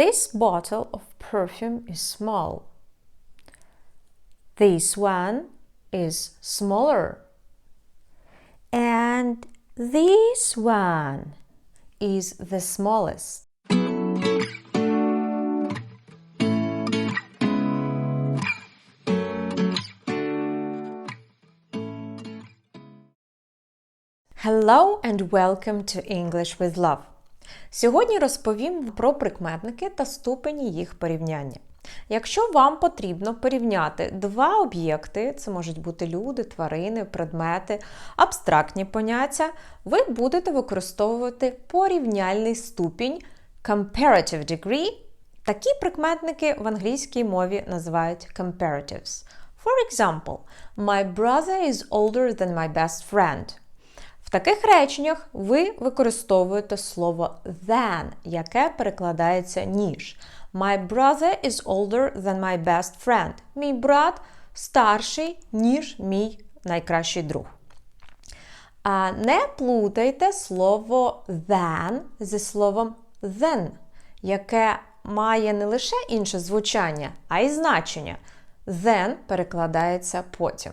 This bottle of perfume is small. This one is smaller. And this one is the smallest. Hello and welcome to English with Love. Сьогодні розповім про прикметники та ступені їх порівняння. Якщо вам потрібно порівняти два об'єкти, це можуть бути люди, тварини, предмети, абстрактні поняття, ви будете використовувати порівняльний ступінь comparative degree. Такі прикметники в англійській мові називають comparatives. For example, my brother is older than my best friend. В таких реченнях ви використовуєте слово than, яке перекладається ніж. My brother is older than my best friend. Мій брат старший, ніж мій найкращий друг. А не плутайте слово than зі словом then, яке має не лише інше звучання, а й значення. Then перекладається потім.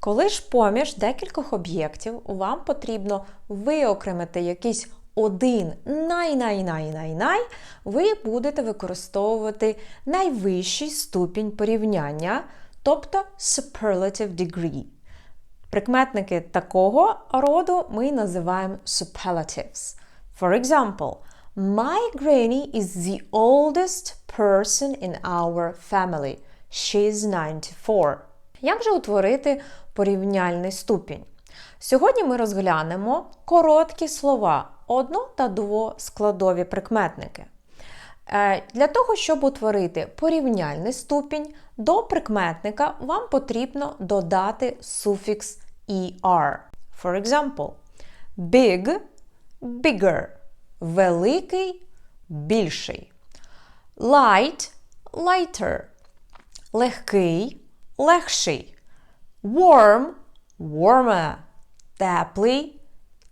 Коли ж поміж декількох об'єктів вам потрібно виокремити якийсь один най-най-най-най-най, ви будете використовувати найвищий ступінь порівняння, тобто superlative degree. Прикметники такого роду ми називаємо superlatives. For example, My granny is the oldest person in our family. She's 94. Як же утворити порівняльний ступінь? Сьогодні ми розглянемо короткі слова, одно- та двоскладові прикметники. Е, Для того, щоб утворити порівняльний ступінь, до прикметника вам потрібно додати суфікс er. For example, big bigger. Великий більший. Light lighter. Легкий легший. Warm warmer. Теплий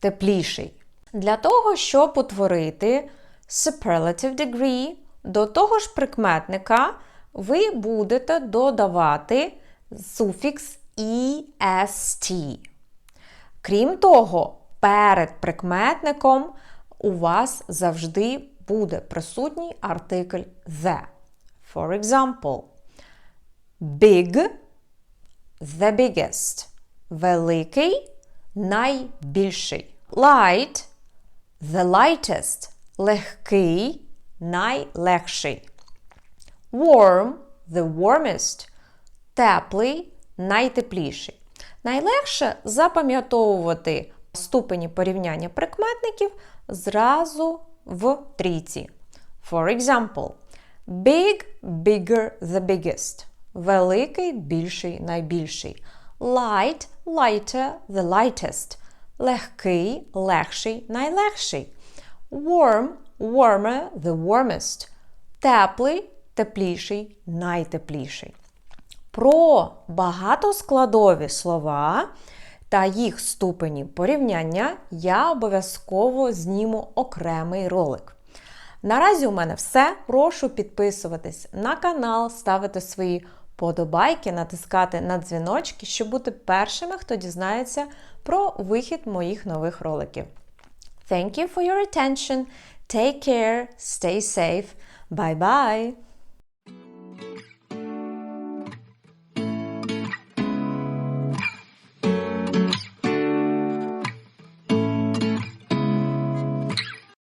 тепліший. Для того, щоб утворити superlative degree, до того ж прикметника ви будете додавати суфікс est. Крім того, перед прикметником у вас завжди буде присутній артикль the. For example, big the biggest. Великий найбільший. Light the lightest. Легкий найлегший. Warm the warmest. Теплий найтепліший. Найлегше запам'ятовувати ступені порівняння прикметників зразу в трійці. For example, big, bigger, the biggest. Великий, більший, найбільший. Light, lighter, the lightest. Легкий, легший, найлегший. Warm, warmer, the warmest. Теплий, тепліший, найтепліший. Про багатоскладові слова та їх ступені порівняння я обов'язково зніму окремий ролик. Наразі у мене все. Прошу підписуватись на канал, ставити свої подобайки, натискати на дзвіночки, щоб бути першими, хто дізнається про вихід моїх нових роликів. Thank you for your attention. Take care, stay safe. Bye bye!